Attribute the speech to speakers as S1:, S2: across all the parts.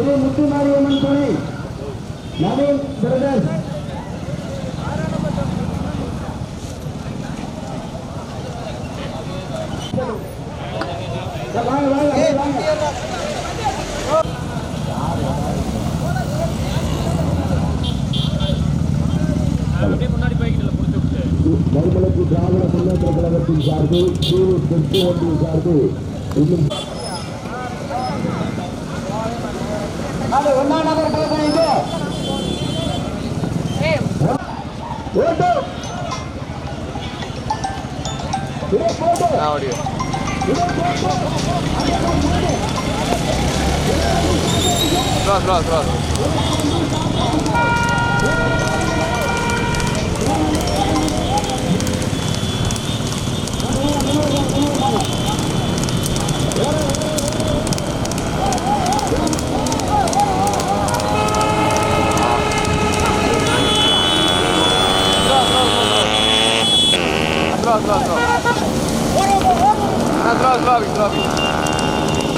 S1: ಗುರು ಮುತ್ತುಮಾರಿ ಮಂತೋಣಿ Naveen brothers மறுமலக்கு Dravida Munnetra கழகத்தின் சார்பு தீவு தெற்கு ஒன்றின் சார்பு இன்னும் Áureo. Próximo,
S2: próximo, próximo.
S1: Próximo, próximo.
S2: Cross cross Evo, cross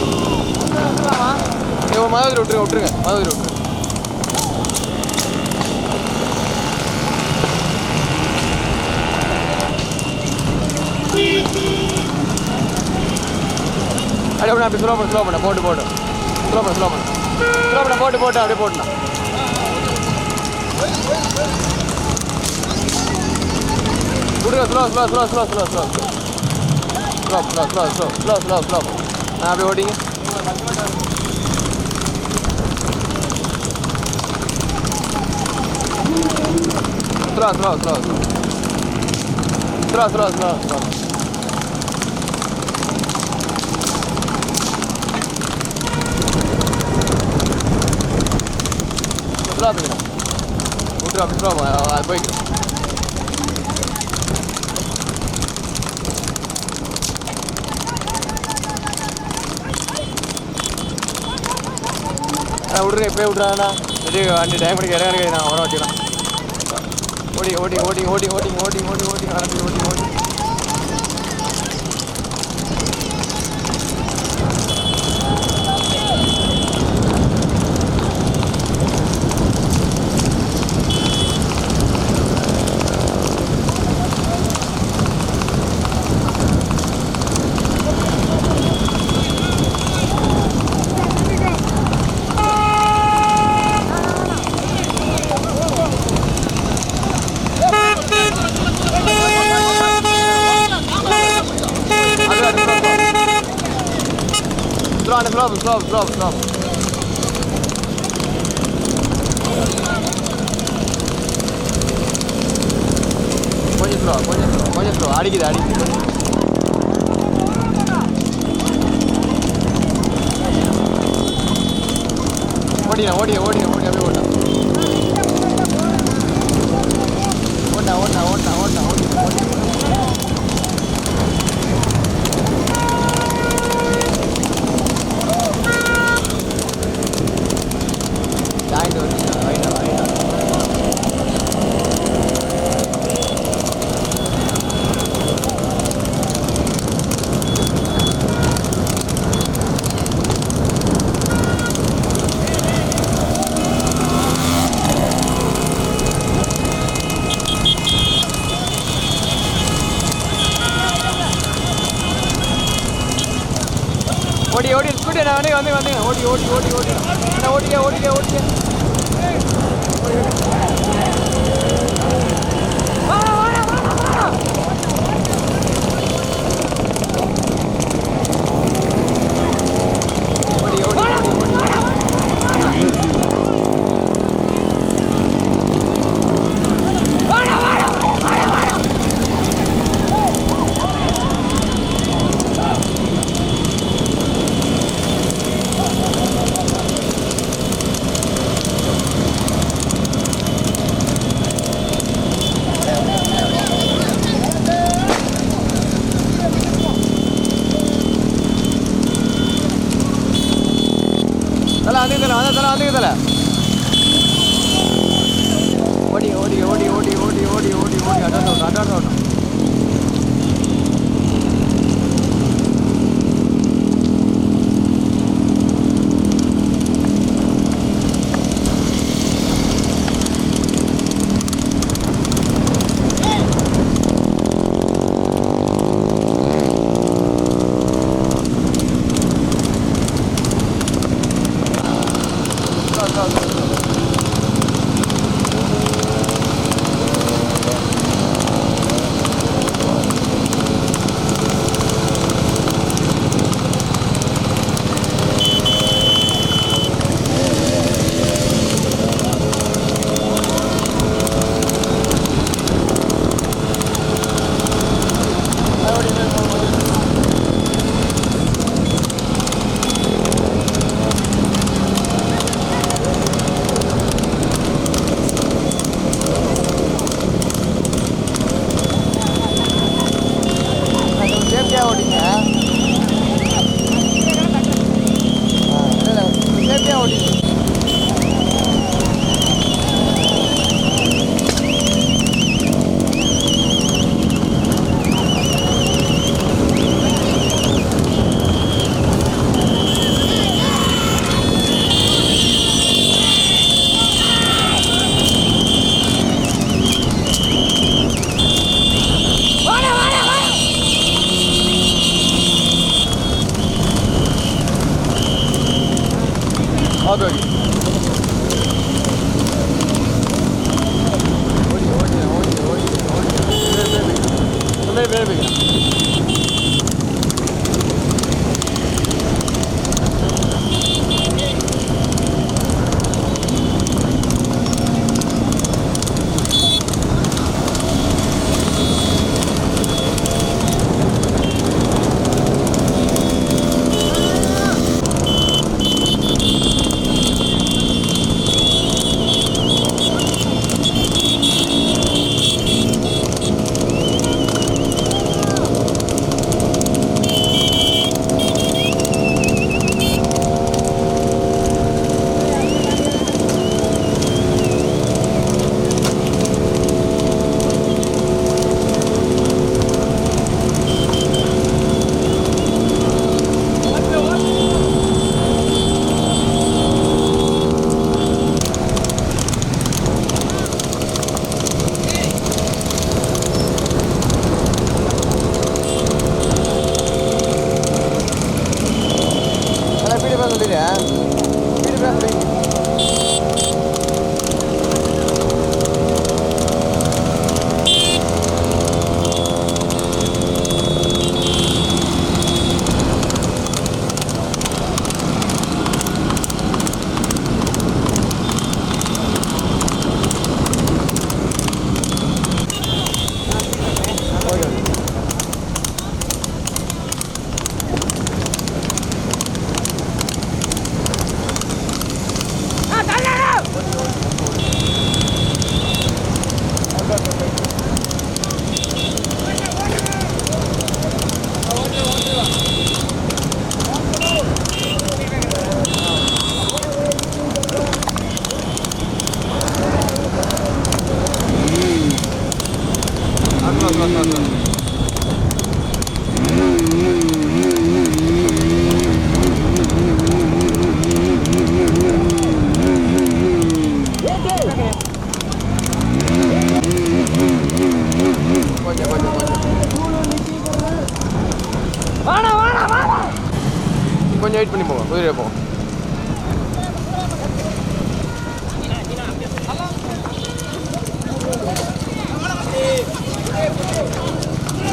S2: cross ஆ கிராஸ் கிராஸ் கிராஸ் விட்டுருங்க விட்டுருங்க மதவதிரி விட்டுருங்க. அப்படியே அப்படி ஸ்லோ பண்ண ஸ்லோ பண்ண போட்டு போட்டு. ஸ்லோ பண்ண ஸ்லோ பண்ண. ஸ்லோ பண்ண போட்டு போட்டு அப்படியே போட்டுண்ணா விடுங்க slow slow slow slow slow slow cross cross cross cross cross cross यहाँ पे होर्डिंग है Раз, раз, раз. Раз, раз, раз, раз. Здравствуйте. Утро, Петрова, Альбекер. ஸ்லோ அது இப்போயே விட்றாங்கண்ணா இது வண்டி டைம் எடுக்க இடம் நான் வர வச்சுக்கலாம் ஓடி ஓடி ஓடி ஓடி ஓடி ஓடி ஓடி ஓடி ஓடி ஓடி ஓடி அது அது slow slow slow slow slow slow கொஞ்சம் ஸ்லோ கொஞ்சம் ஸ்லோ கொஞ்சம் ஸ்லோ அடிக்குது அடிக்குது. ஓடியா ஓடியா ஓடியா ஓடி அப்படியே ஓட்டா ஓட்டா ஓட்டா ஓட்டா ஓட்டா ஓடி ஓடி ஜாயிண்ட் வந்து ரைட்டா ரைட்டா ஓடி ஓடி ஸ்பீடு நான் வந்து வந்து ஓடி ஓடி ஓடி ஓடி. நான் ஓடிக்க ஓடிக்க ஓடிக்க.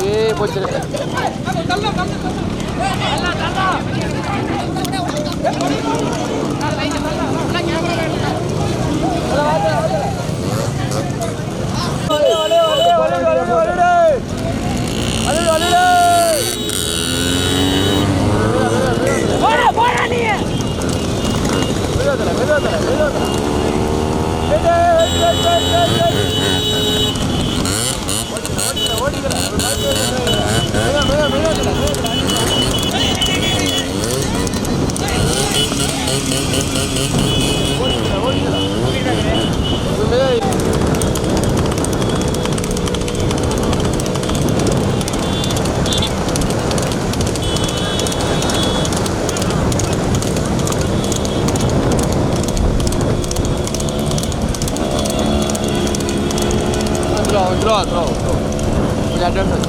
S2: ஏ போச்சு போடா போடா நீ. விரோதல விரோதல விரோதல ஓடிக்கலாம் ஓடிக்கலாம் 真的。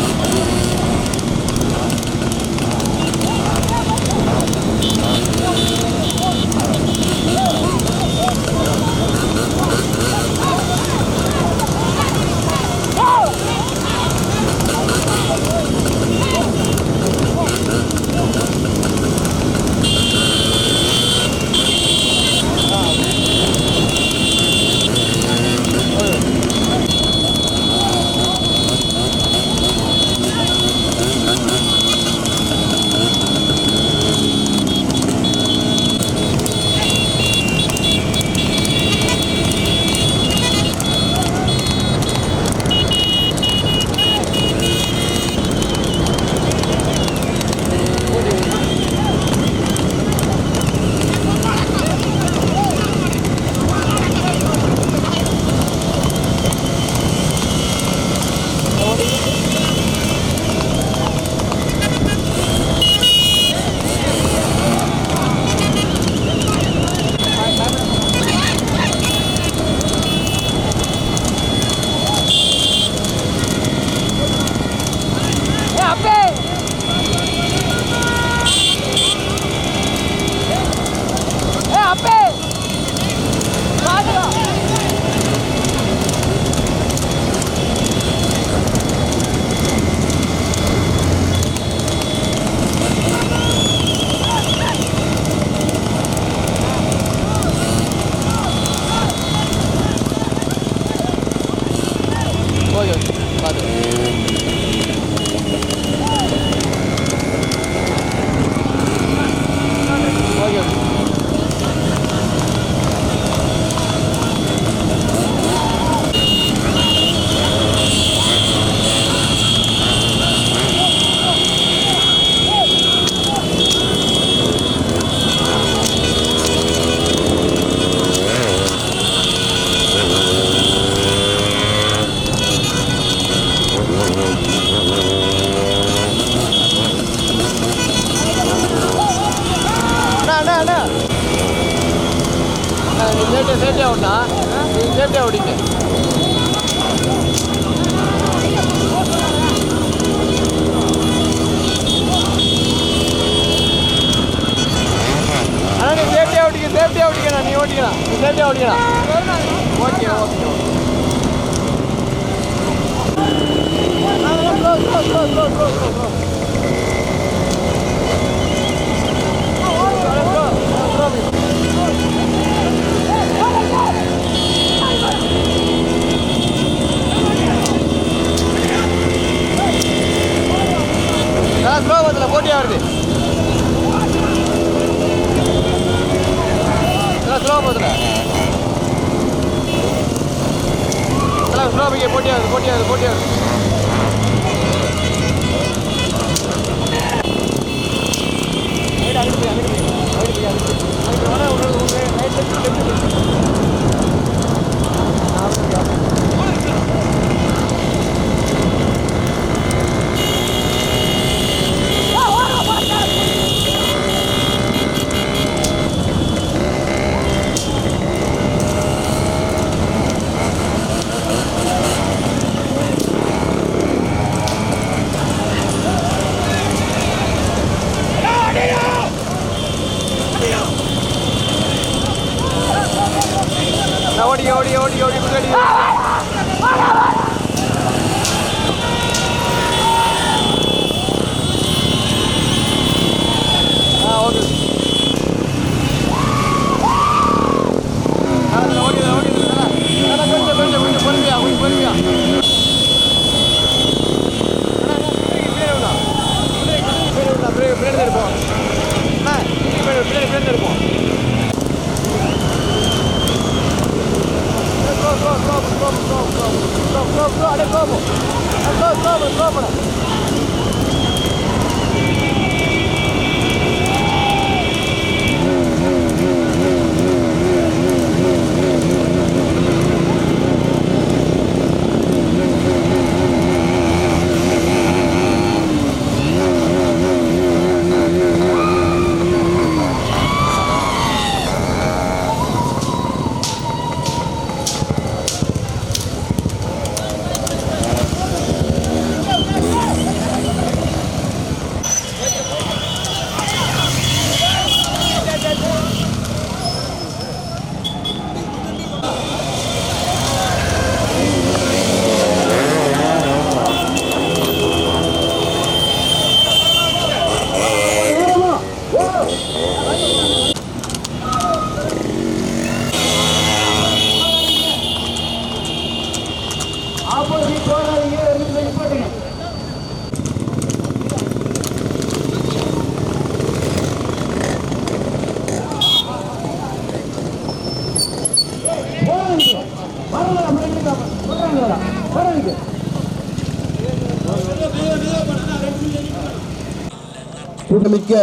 S1: புகழ்மிக்க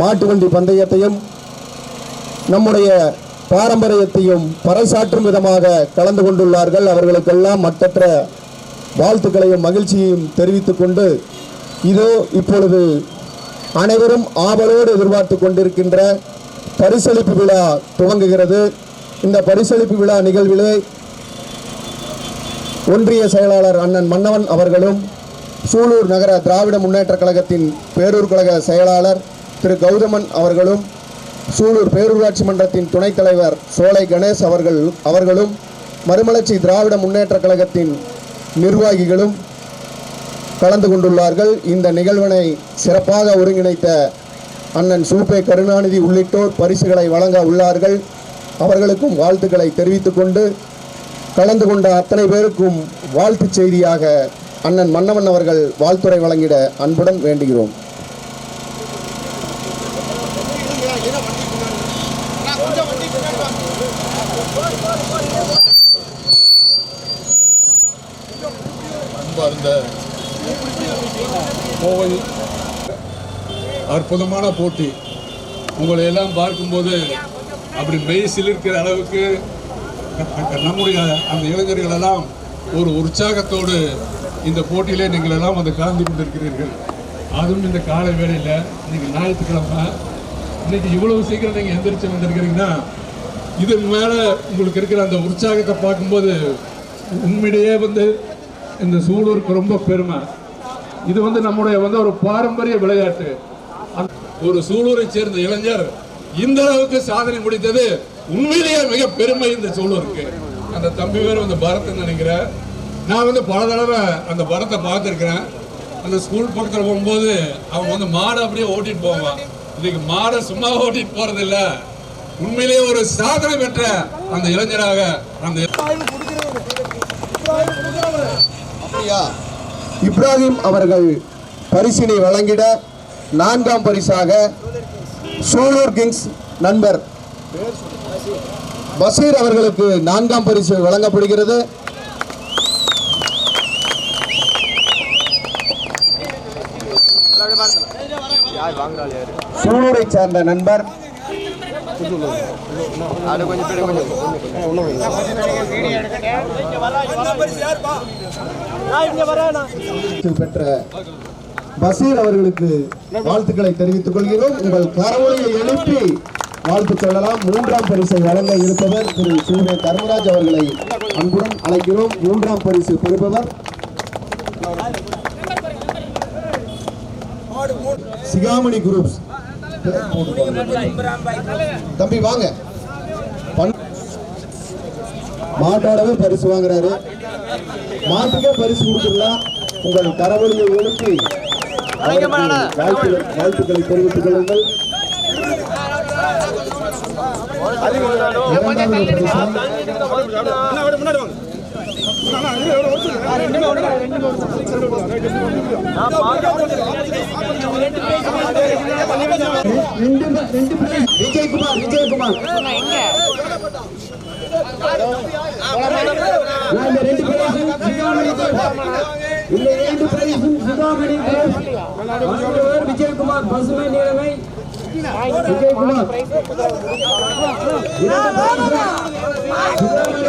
S1: மாட்டு வண்டி பந்தயத்தையும் நம்முடைய பாரம்பரியத்தையும் பறைசாற்றும் விதமாக கலந்து கொண்டுள்ளார்கள். அவர்களுக்கெல்லாம் மற்றற்ற வாழ்த்துக்களையும் மகிழ்ச்சியையும் தெரிவித்துக் கொண்டு இதோ இப்பொழுது அனைவரும் ஆவலோடு எதிர்பார்த்து கொண்டிருக்கின்ற பரிசளிப்பு விழா துவங்குகிறது. இந்த பரிசளிப்பு விழா நிகழ்விலே ஒன்றிய செயலாளர் அண்ணன் மன்னவன் அவர்களும் சூலூர் நகர திராவிட முன்னேற்ற கழகத்தின் பேரூர் கழக செயலாளர் திரு கௌதமன் அவர்களும் சூலூர் பேரூராட்சி மன்றத்தின் துணைத் தலைவர் சோலை கணேஷ் அவர்கள் அவர்களும் மறுமலர்ச்சி திராவிட முன்னேற்றக் கழகத்தின் நிர்வாகிகளும் கலந்து கொண்டுள்ளார்கள். இந்த நிகழ்வினை சிறப்பாக ஒருங்கிணைத்த அண்ணன் சூப்பே கருணாநிதி உள்ளிட்டோர் பரிசுகளை வழங்க உள்ளார்கள். அவர்களுக்கும் வாழ்த்துக்களை தெரிவித்துக் கொண்டு கலந்து கொண்ட அத்தனை பேருக்கும் வாழ்த்துச் செய்தியாக அண்ணன் மன்னவன் அவர்கள் வாழ்த்துறை வழங்கிட அன்புடன் வேண்டுகிறோம்.
S3: கோவை அற்புதமான போட்டி. உங்களை எல்லாம் பார்க்கும்போது அப்படி மெய் சிலிர்க்கிற அளவுக்கு நம்முடைய அந்த இளைஞர்கள் எல்லாம் ஒரு உற்சாகத்தோடு இந்த போட்டியிலே நீங்கள் எல்லாம் வந்து கலந்து கொண்டிருக்கிறீர்கள். அதுவும் இந்த காலை வேளையில் நீங்கள் ஞாயிற்றுக்கிழமை. இன்னைக்கு இவ்வளவு சீக்கிரம் நீங்கள் எந்திரிச்சு வந்திருக்கிறீங்கன்னா இது மேலே உங்களுக்கு இருக்கிற அந்த உற்சாகத்தை பார்க்கும்போது உண்மையிலேயே வந்து இந்த சூலூருக்கு ரொம்ப பெருமை. இது வந்து நம்முடைய வந்து ஒரு பாரம்பரிய விளையாட்டு. ஒரு சூலூரை சேர்ந்த இளைஞர் இந்த அளவுக்கு சாதனை முடித்தது. உண்மையிலேயே மிக பெருமை இந்த சூலூருக்கு. அந்த தம்பி பேர் வந்து பரத் நினைக்கிறேன் நான் வந்து பல தடவை அந்த படத்தை பார்த்துருக்கிறேன். அந்த ஸ்கூல் பக்கத்தில் போகும்போது அவங்க வந்து மாடை அப்படியே ஓட்டிட்டு போவான் இன்னைக்கு மாடை சும்மா ஓட்டிட்டு போறது இல்ல உண்மையிலேயே ஒரு சாதனை பெற்ற அந்த இளைஞராக அந்த
S1: அப்படியா இப்ராஹிம் அவர்கள் பரிசினை வழங்கிட நான்காம் பரிசாக சூலூர் கிங்ஸ் நண்பர் பசீர் அவர்களுக்கு நான்காம் பரிசு வழங்கப்படுகிறது. சூலூரை சேர்ந்த நண்பர். பெற்ற பஷீர் அவர்களுக்கு வாழ்த்துக்களை தெரிவித்துக் கொள்கிறோம். உங்கள் கரவொலியை எழுப்பி வாழ்த்து சொல்லலாம். மூன்றாம் பரிசை வழங்க இருப்பவர் திரு சூரிய தர்மராஜ் அவர்களை அன்புடன் அழைக்கிறோம். மூன்றாம் பரிசு பெறுபவர் சிகாமணி குரூப்ஸ். தம்பி வாங்க. மாட்டோடவே பரிசு வாங்குறாரு. மாட்டுக்கே பரிசு கொடுத்துடலாம். உங்கள் அவருக்கு வாழ்த்து வாழ்த்துக்களை தெரிவித்துக் கொள்ளுங்கள். பரிசு. விஜயகுமார் விஜயகுமார். ரெண்டு பேரும் இந்த இரண்டு விஜயகுமார் பசுமை நிலைமை விஜயகுமார் இரண்டு பரிசு சிகாமணி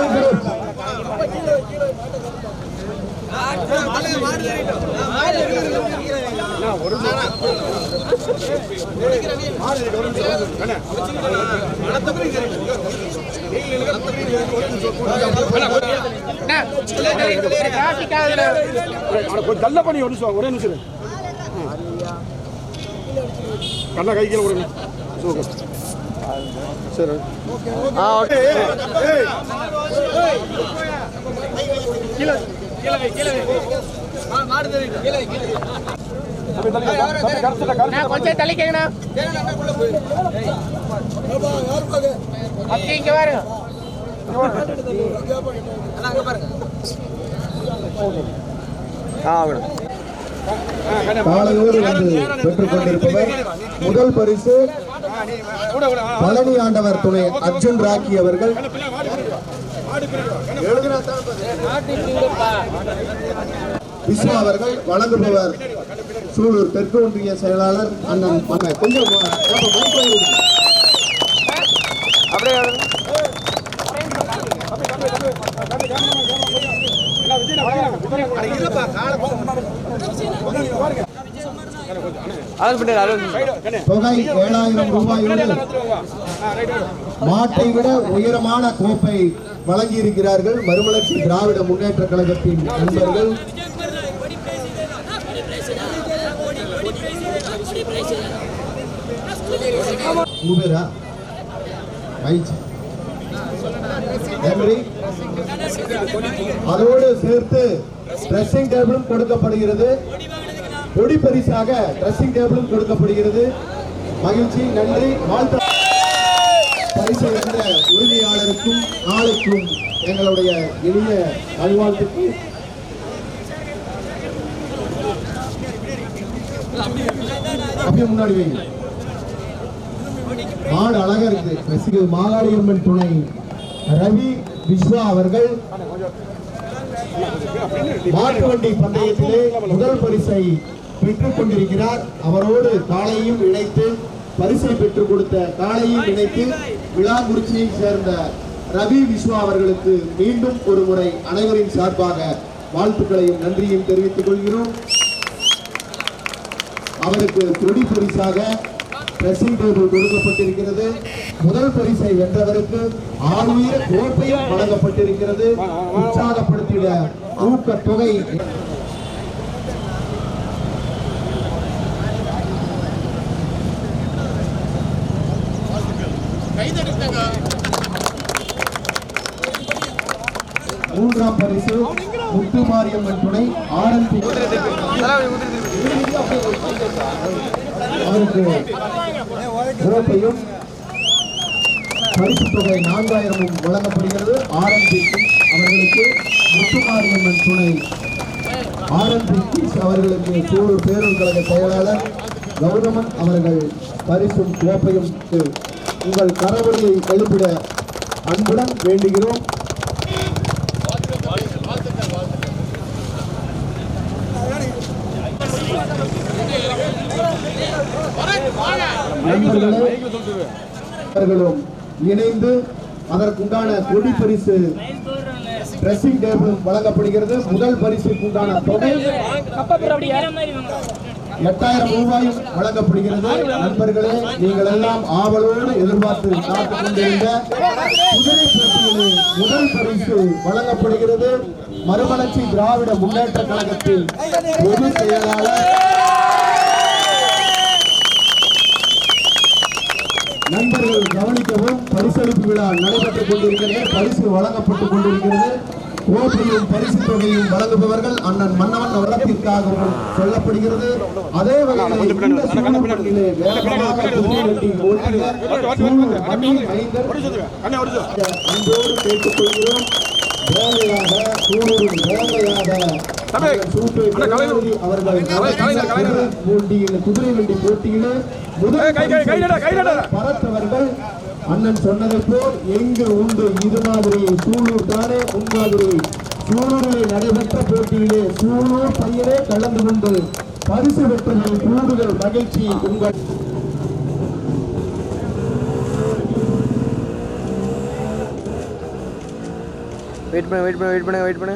S1: group.
S4: கொஞ்சம் தள்ள பண்ணி ஒரு நிமிஷம் ஒரே நிமிஷம். கண்ணா கை கீழே. சூப்பர் சரி
S2: ஆ ஓகே
S5: கொஞ்சம் தள்ளிக்கங்கண்ணா. அப்படி இங்க பாருங்க.
S1: முதல் பரிசு பழனி ஆண்டவர் துணை அர்ஜுன் ராக்கி அவர்கள். விஸ்வா அவர்கள் வழங்குபவர் சூலூர் தெற்கு ஒன்றிய செயலாளர் அண்ணன் மன்ன கொஞ்சம்.
S2: அப்படியே
S1: தொகை ஏழாயிரம் ரூபாயோடு மாட்டை விட உயரமான கோப்பை வழங்கி இருக்கிறார்கள் மறுமலர்ச்சி திராவிட முன்னேற்ற கழகத்தின் நண்பர்கள். உங்க அதோடு சேர்த்து ட்ரெஸ்ஸிங் டேபிளும் கொடுக்கப்படுகிறது. கொடி பரிசாக ட்ரெஸ்ஸிங் டேபிளும் கொடுக்கப்படுகிறது. மகிழ்ச்சி நன்றி வாழ்த்து. பரிசு என்ற உரிமையாளருக்கும் நாளைக்கும் எங்களுடைய எளிய நல்வாழ்த்துக்கு அப்படியே முன்னாடி வைங்க மாடு அழகா இருக்குது. ரசிக மாகாளியம்மன் துணை ரவி விஸ்வா அவர்கள். மாட்டு வண்டி பந்தயத்திலே முதல் பரிசை பெற்றுக் கொண்டிருக்கிறார் அவரோடு காளையும் இணைத்து பரிசை பெற்றுக் கொடுத்த காளையும் இணைத்து விழாங்குறிச்சியை சேர்ந்த ரவி விஸ்வா அவர்களுக்கு மீண்டும் ஒரு முறை அனைவரின் சார்பாக வாழ்த்துக்களையும் நன்றியும் தெரிவித்துக் கொள்கிறோம். அவருக்கு கொடி பரிசாக ட்ரெஸ்ஸிங் டேபிள் கொடுக்கப்பட்டிருக்கிறது. முதல் பரிசை வென்றவருக்கு ஆளுநர் கோப்பையும் வழங்கப்பட்டிருக்கிறது. உற்சாகப்படுத்திட ஊக்கத் மூன்றாம் பரிசு முத்துமாரியம்மன் துணை ஆரம்பி அவருக்கு சிறப்பையும் பரிசு தொகை நான்காயிரமும் வழங்கப்படுகிறது. ஆரம்பி அவர்களுக்கு முத்துமாரியம்மன் துணை. ஆரம்பி அவர்களுக்கு சூழல் பேரூர் கழக செயலாளர் கௌதமன் அவர்கள் பரிசும் கோப்பையும் உங்கள் கரவொலியை எழுப்பிட அன்புடன் வேண்டுகிறோம். அவர்களும் இணைந்து அதற்குண்டான கொடி பரிசு ட்ரெஸ்ஸிங் டேபிள் வழங்கப்படுகிறது. முதல் பரிசுக்கு உண்டான தொகை எட்டாயிரம் ரூபாயும் வழங்கப்படுகிறது. நண்பர்களே நீங்கள் எல்லாம் ஆவலோடு எதிர்பார்த்து காத்துக் கொண்டிருந்த குதிரை போட்டியிலே முதல் பரிசு வழங்கப்படுகிறது. மறுமலர்ச்சி திராவிட முன்னேற்ற கழகத்தின் பொது செயலாளர் நண்பர்கள் கவனிக்கவும் பரிசளிப்பு விழா நடைபெற்றுக் கொண்டிருக்கிறது. பரிசு வழங்கப்பட்டுக் கொண்டிருக்கிறது. கோப்பையும் பரிசு தொகையும் வழங்குபவர்கள் அண்ணன் மன்னவன் அவரத்திற்காகவும் சொல்லப்படுகிறது. அதே. அன்போடு கேட்டுக்கொள்கிறோம். வேலையாக சூழலும் அவர்கள் குதிரை வண்டி போட்டியில் முதல்
S4: கை,
S1: அண்ணன் சொன்னதை போல் எங்கு உண்டு இது மாதிரி சூலூர் தானே முன்மாதிரி சூலூரில் நடைபெற்ற போட்டியிலே சூலூர் பையனே கலந்து கொண்டு பரிசு பெற்றதில் கூடுதல் மகிழ்ச்சி உங்கள்
S2: வெயிட் பண்ணு வெயிட் பண்ணு வெயிட் பண்ணு வெயிட் பண்ணு.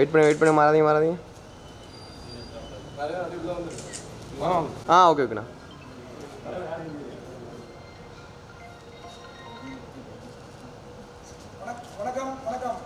S2: வெயிட் பண்ணி வெயிட் பண்ணி மாறாதீங்க மாறாதீங்க. ஆ ஓகே ஓகேண்ணா வணக்கம் வணக்கம்.